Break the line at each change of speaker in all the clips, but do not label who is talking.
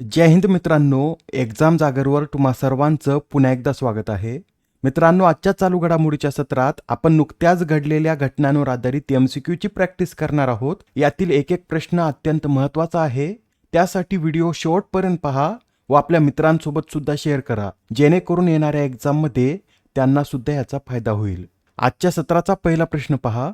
जय हिंद मित्रांनो एक्झाम जागरवर तुम्हा सर्वांचं पुन्हा एकदा स्वागत आहे. मित्रांनो आजच्या चालू घडामोडीच्या सत्रात आपण नुकत्याच घडलेल्या घटनांवर आधारित एमसीक्यूची प्रॅक्टिस करणार आहोत. यातील एक एक प्रश्न अत्यंत महत्त्वाचा आहे. त्यासाठी व्हिडिओ शेवटपर्यंत पहा व आपल्या मित्रांसोबत सुद्धा शेअर करा. जेणेकरून येणाऱ्या एक्झाममध्ये त्यांना सुद्धा याचा फायदा होईल. आजच्या सत्राचा पहिला प्रश्न पहा.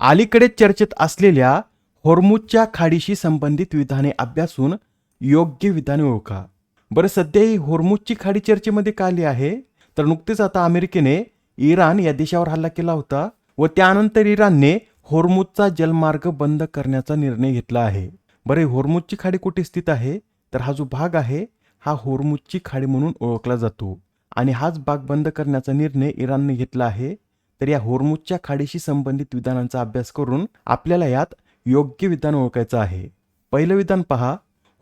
अलीकडे चर्चेत असलेल्या होर्मुजच्या खाडीशी संबंधित विधाने अभ्यासून योग्य विधाने ओळखा. बरं सध्या ही होर्मुजची खाडी चर्चेमध्ये का आली आहे? तर नुकतेच आता अमेरिकेने इराण या देशावर हल्ला केला होता व त्यानंतर इराणने होर्मुजचा जलमार्ग बंद करण्याचा निर्णय घेतला आहे. बरं होर्मुजची खाडी कुठे स्थित आहे? तर हा जो भाग आहे हा होर्मुजची खाडी म्हणून ओळखला जातो. आणि हाच भाग बंद करण्याचा निर्णय इराणने घेतला आहे. तर या होर्मुजच्या खाडीशी संबंधित विधानांचा अभ्यास करून आपल्याला यात योग्य विधान ओळखायचं आहे. पहिलं विधान पहा.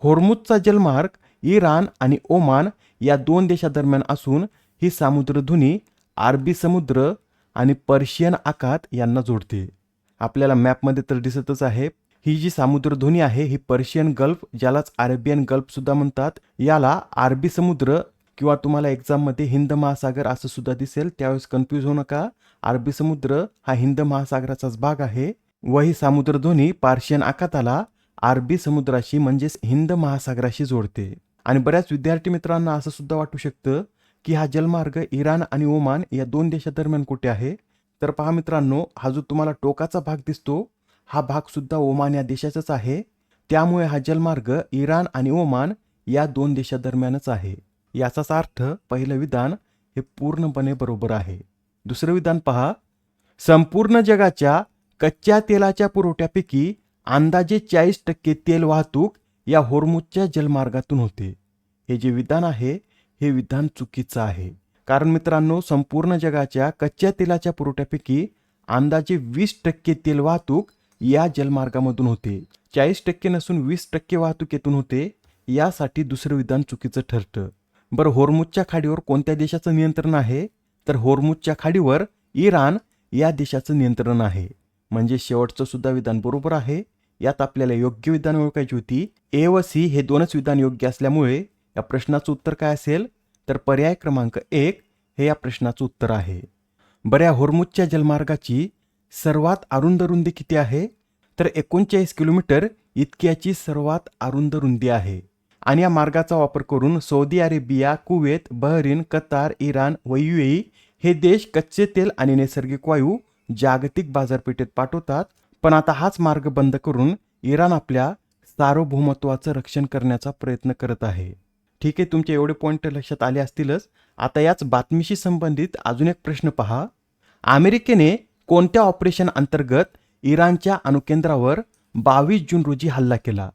होर्मुजचा जलमार्ग इराण आणि ओमान या दोन देशादरम्यान असून ही सामुद्रधुनी अरबी समुद्र आणि पर्शियन आखात यांना जोडते. आपल्याला मॅपमध्ये तर दिसतच आहे ही जी सामुद्रधुनी आहे ही पर्शियन गल्फ ज्यालाच अरेबियन गल्फ सुद्धा म्हणतात याला अरबी समुद्र किंवा तुम्हाला एक्झाममध्ये हिंद महासागर असं सुद्धा दिसेल त्यावेळेस कन्फ्यूज होऊ नका. अरबी समुद्र हा हिंद महासागराचाच भाग आहे व ही सामुद्रधुनी पार्शियन आखाताला अरबी समुद्राशी म्हणजेच हिंद महासागराशी जोडते. आणि बऱ्याच विद्यार्थी मित्रांना असं सुद्धा वाटू शकतं की हा जलमार्ग इराण आणि ओमान या दोन देशादरम्यान कुठे आहे? तर पहा मित्रांनो हा जो तुम्हाला टोकाचा भाग दिसतो हा भाग सुद्धा ओमान या देशाचाच आहे. त्यामुळे हा जलमार्ग इराण आणि ओमान या दोन देशादरम्यानच आहे. याचाच अर्थ पहिलं विधान हे पूर्णपणे बरोबर आहे. दुसरं विधान पहा संपूर्ण जगाच्या कच्च्या तेलाच्या पुरवठ्यापैकी अंदाजे चाळीस टक्के तेल वाहतूक या होर्मुजच्या जलमार्गातून होते. हे जे विधान आहे हे विधान चुकीचं आहे. कारण मित्रांनो संपूर्ण जगाच्या कच्च्या तेलाच्या पुरवठ्यापैकी अंदाजे वीस टक्के तेल वाहतूक या जलमार्गामधून होते. चाळीस टक्के नसून वीस टक्के वाहतुकीतून होते यासाठी दुसरं विधान चुकीचं ठरतं. बरं होर्मुजच्या खाडीवर कोणत्या देशाचं नियंत्रण आहे? तर होर्मुजच्या खाडीवर इराण या देशाचं नियंत्रण आहे. म्हणजे शेवटचं सुद्धा विधान बरोबर आहे. यात आपल्याला योग्य विधान ओळखायची होती. ए व सी हे दोनच विधान योग्य असल्यामुळे या प्रश्नाचं उत्तर काय असेल? तर पर्याय क्रमांक एक हे या प्रश्नाचं उत्तर आहे. बऱ्या होर्मुजच्या जलमार्गाची सर्वात अरुंद रुंदी किती आहे? तर एकोणचाळीस किलोमीटर इतक्याची सर्वात अरुंद रुंदी आहे. आणि या मार्गाचा वापर करून Saudi Arabia Kuwait Bahrain Qatar Iran व युएई हे देश कच्चे तेल आणि नैसर्गिक वायू जागतिक बाजारपेठेत पाठवतात. पण आता हाच मार्ग बंद करून इराण आपल्या सार्वभौमत्वाचं रक्षण करण्याचा प्रयत्न करत आहे. ठीक आहे तुमचे एवढे पॉईंट लक्षात आले असतीलच. आता याच बातमीशी संबंधित अजून एक प्रश्न पहा. अमेरिकेने कोणत्या ऑपरेशन अंतर्गत इराणच्या अणुकेंद्रावर बावीस जून रोजी हल्ला केला?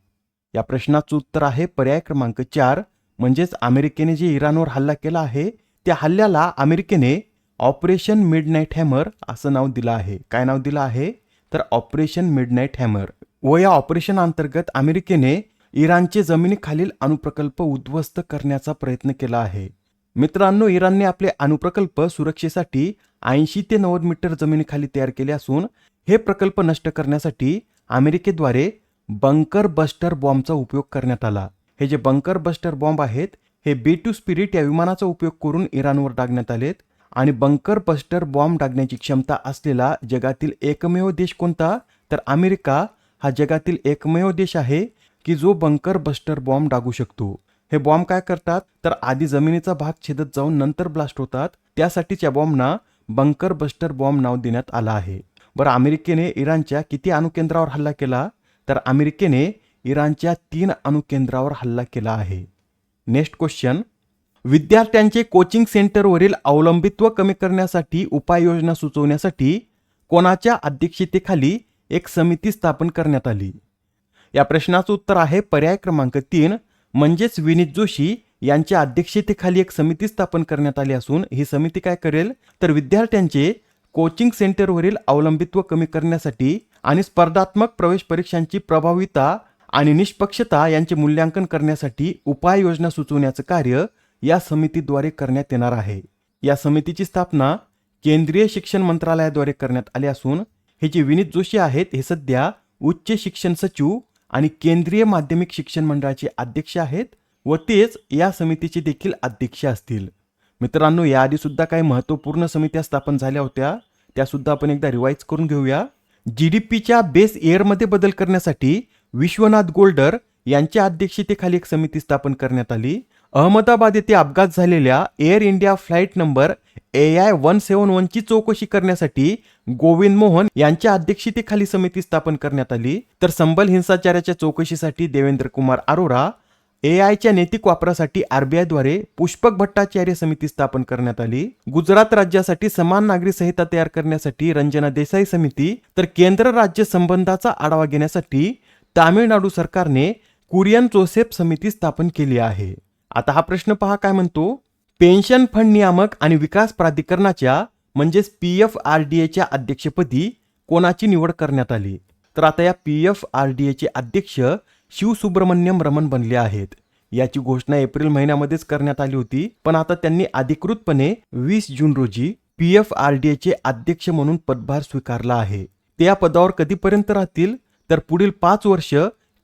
या प्रश्नाचं उत्तर आहे पर्याय क्रमांक चार. म्हणजेच अमेरिकेने जे इराणवर हल्ला केला आहे त्या हल्ल्याला अमेरिकेने ऑपरेशन मिडनाईट हॅमर असं नाव दिलं आहे. काय नाव दिलं आहे? तर ऑपरेशन मिडनाईट हॅमर व या ऑपरेशन अंतर्गत अमेरिकेने इराणचे जमिनीखालील अणुप्रकल्प उद्ध्वस्त करण्याचा प्रयत्न केला आहे. मित्रांनो इराणने आपले अणुप्रकल्प सुरक्षेसाठी ऐंशी ते नव्वद मीटर जमिनीखाली तयार केले असून हे प्रकल्प नष्ट करण्यासाठी अमेरिकेद्वारे बंकर बस्टर बॉम्बचा उपयोग करण्यात आला. हे जे बंकर बस्टर बॉम्ब आहेत हे बी टू स्पिरिट या विमानाचा उपयोग करून इराणवर डागण्यात आलेत. आणि बंकर बस्टर बॉम्ब डागण्याची क्षमता असलेला जगातील एकमेव देश कोणता? तर अमेरिका हा जगातील एकमेव देश आहे की जो बंकर बस्टर बॉम्ब टाकू शकतो. हे बॉम्ब काय करतात? तर आधी जमिनीचा भाग छेदत जाऊन नंतर ब्लास्ट होतात. त्यासाठीच या बॉम्बना बंकर बस्टर बॉम्ब नाव देण्यात आलं आहे. बरं अमेरिकेने इराणच्या किती अणुकेंद्रावर हल्ला केला? तर अमेरिकेने इराणच्या तीन अणुकेंद्रावर हल्ला केला आहे. Next question. विद्यार्थ्यांचे कोचिंग सेंटरवरील अवलंबित्व कमी करण्यासाठी उपाययोजना सुचवण्यासाठी कोणाच्या अध्यक्षतेखाली एक समिती स्थापन करण्यात आली? या प्रश्नाचं उत्तर आहे पर्याय क्रमांक तीन म्हणजेच विनीत जोशी यांच्या अध्यक्षतेखाली एक समिती स्थापन करण्यात आली असून ही समिती काय करेल? तर विद्यार्थ्यांचे कोचिंग सेंटरवरील अवलंबित्व कमी करण्यासाठी आणि स्पर्धात्मक प्रवेश परीक्षांची प्रभाविता आणि निष्पक्षता यांचे मूल्यांकन करण्यासाठी उपाययोजना सुचवण्याचं कार्य या समितीद्वारे करण्यात येणार आहे. या समितीची स्थापना केंद्रीय शिक्षण मंत्रालयाद्वारे करण्यात आली असून हे जे विनीत जोशी आहेत हे सध्या उच्च शिक्षण सचिव आणि केंद्रीय माध्यमिक शिक्षण मंडळाचे अध्यक्ष आहेत व तेच या समितीचे देखील अध्यक्ष असतील. मित्रांनो याआधी सुद्धा काही महत्त्वपूर्ण समित्या स्थापन झाल्या होत्या. त्या सुद्धा आपण एकदा रिवाईज करून घेऊया. जी डी पीच्या बेस एअरमध्ये बदल करण्यासाठी विश्वनाथ गोल्डर यांच्या अध्यक्षतेखाली एक समिती स्थापन करण्यात आली. अहमदाबाद येथे अपघात झालेल्या air India flight number A I one seven वनची चौकशी करण्यासाठी गोविंद मोहन यांच्या अध्यक्षतेखाली समिती स्थापन करण्यात आली. तर संबल हिंसाचाराच्या चौकशीसाठी देवेंद्र कुमार अरोरा ए आयच्या नैतिक वापरासाठी आरबीआयद्वारे पुष्पक भट्टाचार्य समिती स्थापन करण्यात आली. गुजरात राज्यासाठी समान नागरी संहिता तयार करण्यासाठी रंजना देसाई समिती तर केंद्र राज्य संबंधाचा आढावा घेण्यासाठी तामिळनाडू सरकारने कुरियन जोसेफ समिती स्थापन केली आहे. आता हा प्रश्न पहा काय म्हणतो. पेन्शन फंड नियामक आणि विकास प्राधिकरणाच्या म्हणजेच पी एफ आर डी एच्या अध्यक्षपदी कोणाची निवड करण्यात आली? तर आता या पी एफ आर डी एचे अध्यक्ष शिवसुब्रमण्यम रमन बनले आहेत. याची घोषणा एप्रिल महिन्यामध्येच करण्यात आली होती पण आता त्यांनी अधिकृतपणे वीस जून रोजी पी एफ आर डी एचे अध्यक्ष म्हणून पदभार स्वीकारला आहे. ते या पदावर कधीपर्यंत राहतील? तर पुढील पाच वर्ष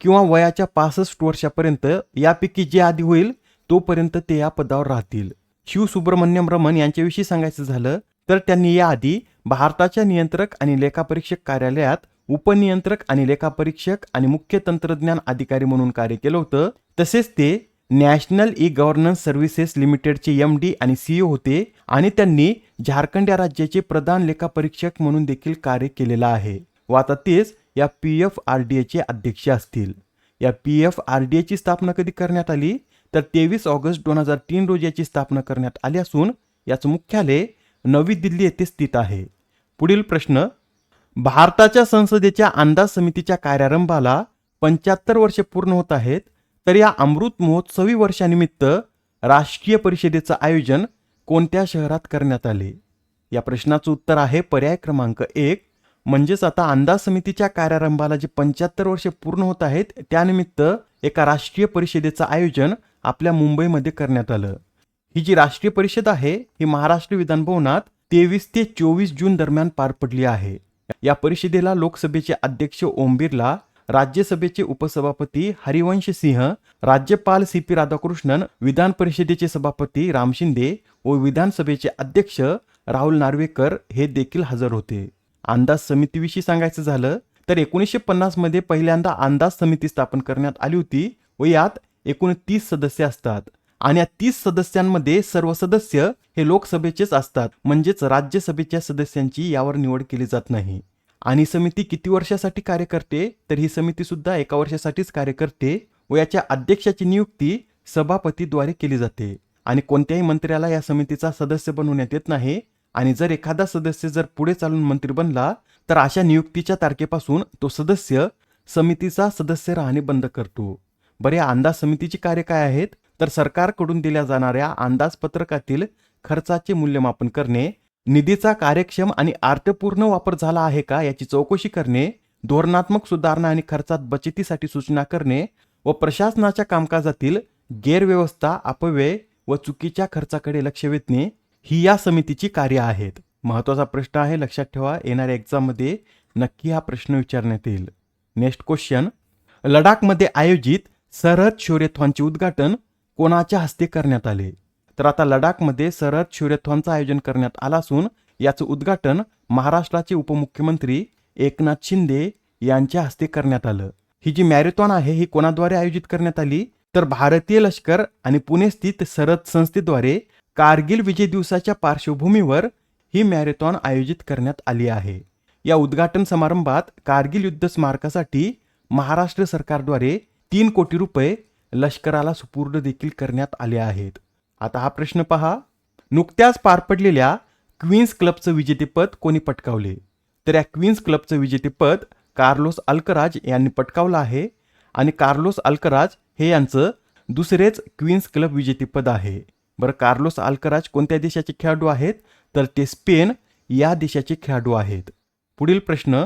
किंवा वयाच्या पासष्ट वर्षापर्यंत यापैकी जे आधी होईल तोपर्यंत ते या पदावर राहतील. शिव सुब्रमण्यम रमन यांच्याविषयी सांगायचं झालं तर त्यांनी याआधी भारताच्या नियंत्रक आणि लेखापरीक्षक कार्यालयात उपनियंत्रक आणि लेखापरीक्षक आणि मुख्य तंत्रज्ञान अधिकारी म्हणून कार्य केलं होतं. तसेच ते नॅशनल ई गव्हर्नन्स सर्व्हिसेस लिमिटेडचे एम डी आणि सीईओ होते आणि त्यांनी झारखंड या राज्याचे प्रधान लेखापरीक्षक म्हणून देखील कार्य केलेलं आहे. व आता तेच या पी एफ आर डी एचे अध्यक्ष असतील. या पी एफ आर डी एची स्थापना कधी करण्यात आली? तर तेवीस ऑगस्ट दोन हजार तीन रोजी याची स्थापना करण्यात आली असून याचं मुख्यालय नवी दिल्ली येथे स्थित आहे. पुढील प्रश्न भारताच्या संसदेच्या अंदाज समितीच्या कार्यारंभाला पंच्याहत्तर वर्षे पूर्ण होत आहेत तर या अमृत महोत्सवी वर्षानिमित्त राष्ट्रीय परिषदेचं आयोजन कोणत्या शहरात करण्यात आले? या प्रश्नाचं उत्तर आहे पर्याय क्रमांक एक म्हणजेच आता अंदाज समितीच्या कार्यारंभाला जे पंच्याहत्तर वर्षे पूर्ण होत आहेत त्यानिमित्त एका राष्ट्रीय परिषदेचं आयोजन आपल्या मुंबईमध्ये करण्यात आलं. ही जी राष्ट्रीय परिषद आहे ही महाराष्ट्र विधानभवनात तेवीस ते चोवीस जून दरम्यान पार पडली आहे. या परिषदेला लोकसभेचे अध्यक्ष ओम बिर्ला राज्यसभेचे उपसभापती हरिवंश सिंह राज्यपाल सी पी राधाकृष्णन विधान परिषदेचे सभापती राम शिंदे व विधानसभेचे अध्यक्ष राहुल नार्वेकर हे देखील हजर होते. अंदाज समितीविषयी सांगायचं झालं तर एकोणीसशे पन्नासमध्ये पहिल्यांदा अंदाज समिती स्थापन करण्यात आली होती व यात एकूण तीस सदस्य असतात. आणि या तीस सदस्यांमध्ये सर्व सदस्य हे लोकसभेचेच असतात म्हणजेच राज्यसभेच्या सदस्यांची यावर निवड केली जात नाही. आणि समिती किती वर्षासाठी कार्य करते तर ही समिती सुद्धा एका वर्षासाठीच कार्य करते व याच्या अध्यक्षाची नियुक्ती सभापतीद्वारे केली जाते. आणि कोणत्याही मंत्र्याला या समितीचा सदस्य बनवण्यात येत नाही आणि जर एखादा सदस्य जर पुढे चालून मंत्री बनला तर अशा नियुक्तीच्या तारखेपासून तो सदस्य समितीचा सदस्य राहणे बंद करतो. बरे अंदाज समितीची कार्य काय आहेत? तर सरकारकडून दिल्या जाणाऱ्या अंदाजपत्रकातील खर्चाचे मूल्यमापन करणे निधीचा कार्यक्षम आणि अर्थपूर्ण वापर झाला आहे का याची चौकशी करणे धोरणात्मक सुधारणा आणि खर्चात बचतीसाठी सूचना करणे व प्रशासनाच्या कामकाजातील गैरव्यवस्था अपव्यय व चुकीच्या खर्चाकडे लक्ष वेधणे ही या समितीची कार्य आहेत. महत्त्वाचा प्रश्न आहे लक्षात ठेवा येणाऱ्या एक्झाममध्ये नक्की हा प्रश्न विचारण्यात येईल. Next question. लडाखमध्ये आयोजित सरहद शौर्यथॉनचे उद्घाटन कोणाच्या हस्ते करण्यात आले? तर आता लडाखमध्ये सरहद शौर्यथॉनचं आयोजन करण्यात आलं असून याचं उद्घाटन महाराष्ट्राचे उपमुख्यमंत्री एकनाथ शिंदे यांच्या हस्ते करण्यात आलं. ही जी मॅरेथॉन आहे ही कोणाद्वारे आयोजित करण्यात आली? तर भारतीय लष्कर आणि पुणे स्थित सरहद संस्थेद्वारे कारगिल विजय दिवसाच्या पार्श्वभूमीवर ही मॅरेथॉन आयोजित करण्यात आली आहे. या उद्घाटन समारंभात कारगिल युद्ध स्मारकासाठी महाराष्ट्र सरकारद्वारे तीन कोटी रुपये लष्कराला सुपूर्द देखील करण्यात आले आहेत. आता हा प्रश्न पहा. नुकत्याच पार पडलेल्या क्वीन्स क्लबचं विजेतेपद कोणी पटकावले? तर या क्वीन्स क्लबचं विजेतेपद कार्लोस अल्कराज यांनी पटकावलं आहे आणि कार्लोस अल्कराज हे यांचं दुसरेच क्वीन्स क्लब विजेतेपद आहे. बरं कार्लोस आल्कराज कोणत्या देशाचे खेळाडू आहेत? तर ते स्पेन या देशाचे खेळाडू आहेत. पुढील प्रश्न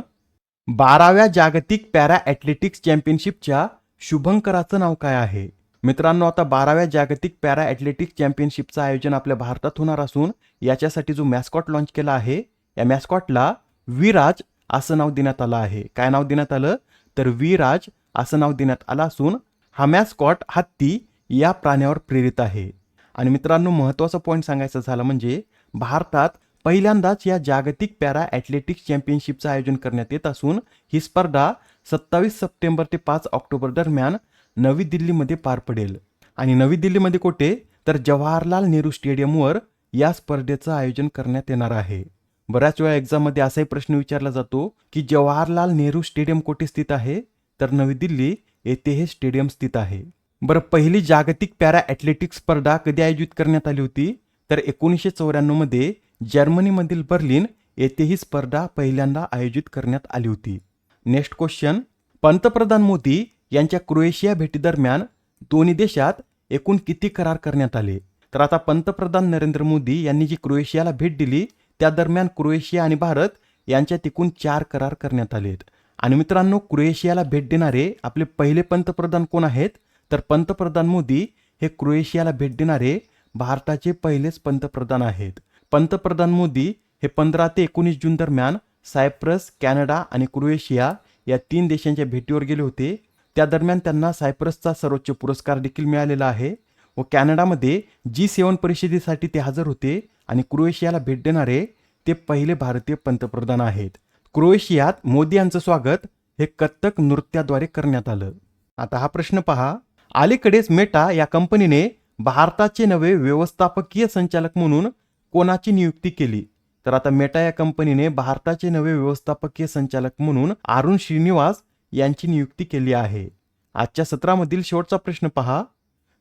बाराव्या जागतिक पॅरा ॲथलेटिक्स चॅम्पियनशिपच्या शुभंकराचं नाव काय आहे? मित्रांनो आता बाराव्या जागतिक पॅरा ॲथलेटिक्स चॅम्पियनशिपचं आयोजन आपल्या भारतात होणार असून याच्यासाठी जो मॅस्कॉट लॉन्च केला आहे या मॅस्कॉटला विराज असं नाव देण्यात आलं आहे. काय नाव देण्यात आलं? तर विराज असं नाव देण्यात आलं असून हा मॅस्कॉट हत्ती या प्राण्यावर प्रेरित आहे. आणि मित्रांनो महत्त्वाचा पॉईंट सांगायचा झाला म्हणजे भारतात पहिल्यांदाच या जागतिक पॅरा ॲथलेटिक्स चॅम्पियनशिपचं आयोजन करण्यात येत असून ही स्पर्धा सत्तावीस सप्टेंबर ते पाच ऑक्टोबर दरम्यान नवी दिल्लीमध्ये पार पडेल. आणि नवी दिल्लीमध्ये कुठे? तर जवाहरलाल नेहरू स्टेडियमवर या स्पर्धेचं आयोजन करण्यात येणार आहे. बऱ्याच वेळा एक्झाममध्ये असाही प्रश्न विचारला जातो की जवाहरलाल नेहरू स्टेडियम कुठे स्थित आहे? तर नवी दिल्ली येथे हे स्टेडियम स्थित आहे. बरं पहिली जागतिक पॅरा ॲथलेटिक्स स्पर्धा कधी आयोजित करण्यात आली होती? तर एकोणीसशे चौऱ्याण्णवमध्ये जर्मनीमधील बर्लिन येथे ही स्पर्धा पहिल्यांदा आयोजित करण्यात आली होती. Next question. पंतप्रधान मोदी यांच्या क्रोएशिया भेटीदरम्यान दोन्ही देशात एकूण किती करार करण्यात आले? तर आता पंतप्रधान नरेंद्र मोदी यांनी जी क्रोएशियाला भेट दिली त्या दरम्यान क्रोएशिया आणि भारत यांच्यात एकूण चार करार करण्यात आलेत. आणि मित्रांनो क्रोएशियाला भेट देणारे आपले पहिले पंतप्रधान कोण आहेत? तर पंतप्रधान मोदी हे क्रोएशियाला भेट देणारे भारताचे पहिलेच पंतप्रधान आहेत. पंतप्रधान मोदी हे पंधरा ते एकोणीस जून दरम्यान सायप्रस कॅनडा आणि क्रोएशिया या तीन देशांच्या भेटीवर गेले होते. त्या दरम्यान त्यांना सायप्रसचा सर्वोच्च पुरस्कार देखील मिळालेला आहे व कॅनडामध्ये जी सेवन परिषदेसाठी ते हजर होते आणि क्रोएशियाला भेट देणारे ते पहिले भारतीय पंतप्रधान आहेत. क्रोएशियात मोदी यांचं स्वागत हे कथ्थक नृत्याद्वारे करण्यात आलं. आता हा प्रश्न पहा. अलीकडेच मेटा या कंपनीने भारताचे नवे व्यवस्थापकीय संचालक म्हणून कोणाची नियुक्ती केली? तर आता मेटा या कंपनीने भारताचे नवे व्यवस्थापकीय संचालक म्हणून अरुण श्रीनिवास यांची नियुक्ती केली आहे. आजच्या सत्रामधील शेवटचा प्रश्न पहा.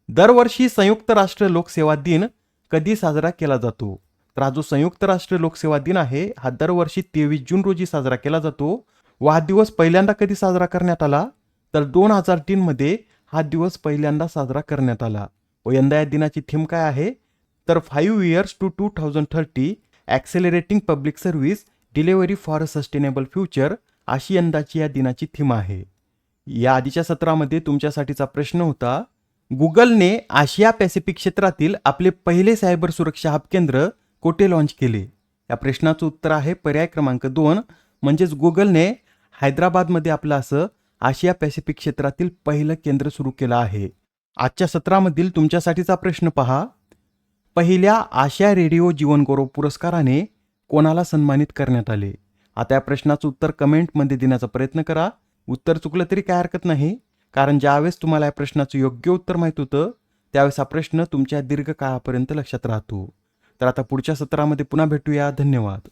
दरवर्षी संयुक्त राष्ट्र लोकसेवा दिन कधी साजरा केला जातो? तर हा जो संयुक्त राष्ट्र लोकसेवा दिन आहे हा दरवर्षी तेवीस जून रोजी साजरा केला जातो. व हा दिवस पहिल्यांदा कधी साजरा करण्यात आला? तर दोन हजार तीनमध्ये हा दिवस पहिल्यांदा साजरा करण्यात आला. व यंदा या दिनाची थीम काय आहे? तर five years to two thousand thirty accelerating public service delivery for a sustainable future अशी यंदाची या दिनाची थीम आहे. या आधीच्या सत्रामध्ये तुमच्यासाठीचा प्रश्न होता गुगलने आशिया पॅसिफिक क्षेत्रातील आपले पहिले सायबर सुरक्षा हब केंद्र कोठे लॉन्च केले? या प्रश्नाचं उत्तर आहे पर्याय क्रमांक दोन म्हणजेच गुगलने हैदराबादमध्ये आपलं असं आशिया पॅसिफिक क्षेत्रातील पहिलं केंद्र सुरू केलं आहे. आजच्या सत्रामधील तुमच्यासाठीचा प्रश्न पहा. पहिल्या आशिया रेडिओ जीवनगौरव पुरस्काराने कोणाला सन्मानित करण्यात आले? आता या प्रश्नाचं उत्तर कमेंटमध्ये देण्याचा प्रयत्न करा. उत्तर चुकलं तरी काय हरकत नाही. कारण ज्यावेळेस तुम्हाला या प्रश्नाचं योग्य उत्तर माहीत होतं त्यावेळेस हा प्रश्न तुमच्या दीर्घकाळापर्यंत लक्षात राहतो. तर आता पुढच्या सत्रामध्ये पुन्हा भेटूया. धन्यवाद.